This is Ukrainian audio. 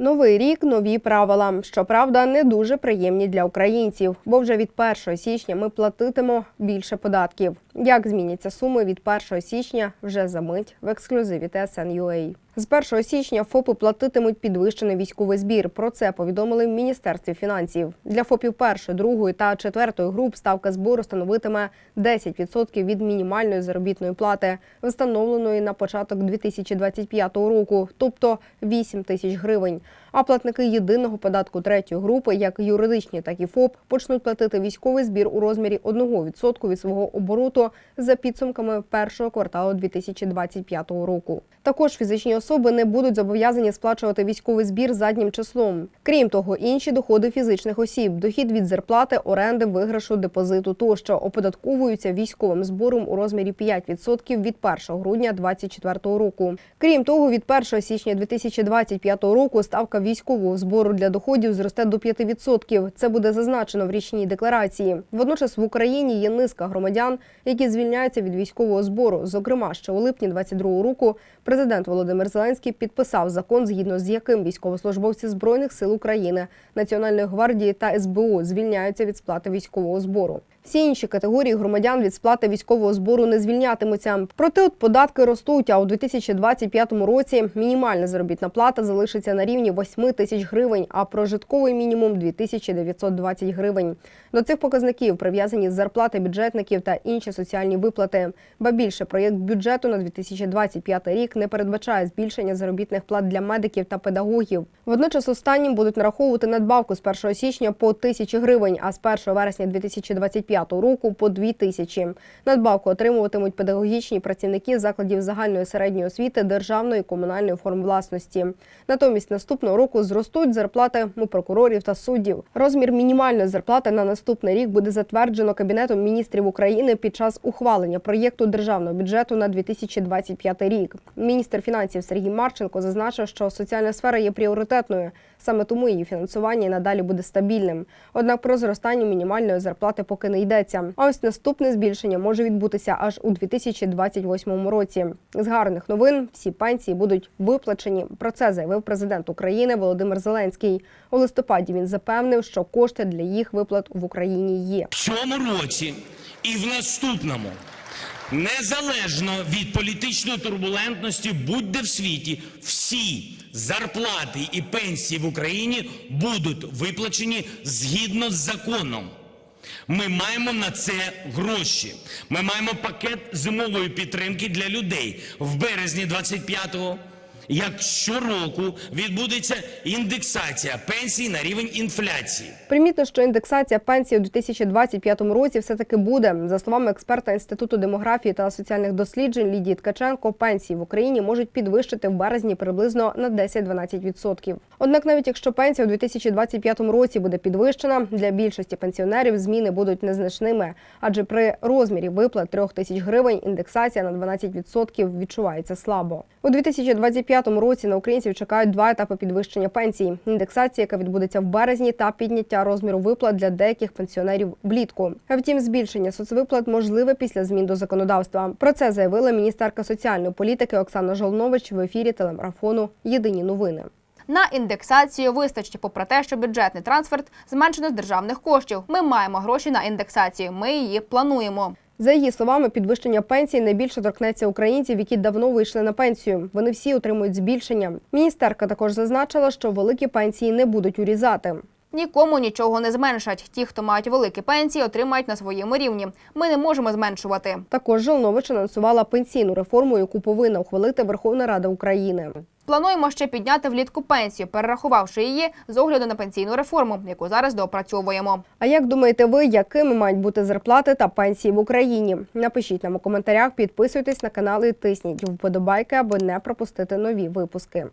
Новий рік нові правила. Щоправда, не дуже приємні для українців, бо вже від 1 січня ми платитимо більше податків. Як зміняться суми від 1 січня вже за мить в ексклюзиві TSN.ua. З 1 січня ФОПи платитимуть підвищений військовий збір. Про це повідомили в Міністерстві фінансів. Для ФОПів першої, другої та четвертої груп ставка збору становитиме 10% від мінімальної заробітної плати, встановленої на початок 2025 року, тобто 8 тисяч гривень. А платники єдиного податку третьої групи, як юридичні, так і ФОП, почнуть платити військовий збір у розмірі 1% від свого обороту за підсумками першого кварталу 2025 року. Також фізичні особи не будуть зобов'язані сплачувати військовий збір заднім числом. Крім того, інші доходи фізичних осіб, дохід від зарплати, оренди, виграшу, депозиту тощо оподатковуються військовим збором у розмірі 5% від 1 грудня 2024 року. Крім того, від 1 січня 2025 року ставка військового збору для доходів зросте до 5%. Це буде зазначено в річній декларації. Водночас в Україні є низка громадян, які звільняються від військового збору. Зокрема, ще у липні 2022 року президент Володимир Зеленський підписав закон, згідно з яким військовослужбовці збройних сил України, Національної гвардії та СБУ звільняються від сплати військового збору. Всі інші категорії громадян від сплати військового збору не звільнятимуться. Проте от податки ростуть. А у 2025 році мінімальна заробітна плата залишиться на рівні 8 тисяч гривень, а прожитковий мінімум 2920 гривень. До цих показників прив'язані зарплати бюджетників та інші соціальні виплати. Ба більше проєкт бюджету на 2025 рік не передбачає збільшення заробітних плат для медиків та педагогів. Водночас останнім будуть нараховувати надбавку з 1 січня по тисячі гривень, а з 1 вересня 2025 року по 2 тисячі. Надбавку отримуватимуть педагогічні працівники закладів загальної середньої освіти державної комунальної форм власності. Натомість наступного року зростуть зарплати у прокурорів та суддів. Розмір мінімальної зарплати на наступний рік буде затверджено Кабінетом міністрів України під час ухвалення проєкту державного бюджету на 2025 рік. Міністр фінансів Сергій Марченко зазначив, що соціальна сфера є пріоритетною. Саме тому її фінансування і надалі буде стабільним. Однак про зростання мінімальної зарплати поки не йдеться. А ось наступне збільшення може відбутися аж у 2028 році. З гарних новин всі пенсії будуть виплачені. Про це заявив президент України Володимир Зеленський. У листопаді він запевнив, що кошти для їх виплат в Україні є. В цьому році і в наступному, незалежно від політичної турбулентності, будь-де в світі, всі зарплати і пенсії в Україні будуть виплачені згідно з законом. Ми маємо на це гроші. Ми маємо пакет зимової підтримки для людей в березні 25-го. Як щороку відбудеться індексація пенсій на рівень інфляції. Примітно, що індексація пенсії у 2025 році все таки буде. За словами експерта інституту демографії та соціальних досліджень Лідії Ткаченко, пенсії в Україні можуть підвищити в березні приблизно на 10-12%. Однак, навіть якщо пенсія у 2025 році буде підвищена, для більшості пенсіонерів зміни будуть незначними, адже при розмірі виплат 3 тисяч гривень індексація на 12% відчувається слабо. У 2025 році на українців чекають два етапи підвищення пенсій: індексація, яка відбудеться в березні, та підняття розміру виплат для деяких пенсіонерів влітку. А втім, збільшення соцвиплат можливе після змін до законодавства. Про це заявила міністерка соціальної політики Оксана Жолнович в ефірі телемарафону Єдині новини. На індексацію вистачить, попри те, що бюджетний трансферт зменшено з державних коштів. Ми маємо гроші на індексацію. Ми її плануємо. За її словами, підвищення пенсій найбільше торкнеться українців, які давно вийшли на пенсію. Вони всі отримують збільшення. Міністерка також зазначила, що великі пенсії не будуть урізати. Нікому нічого не зменшать. Ті, хто мають великі пенсії, отримають на своєму рівні. Ми не можемо зменшувати. Також Жолнович анонсувала пенсійну реформу, яку повинна ухвалити Верховна Рада України. Плануємо ще підняти влітку пенсію, перерахувавши її з огляду на пенсійну реформу, яку зараз доопрацьовуємо. А як думаєте ви, якими мають бути зарплати та пенсії в Україні? Напишіть нам у коментарях, підписуйтесь на канал і тисніть вподобайки, аби не пропустити нові випуски.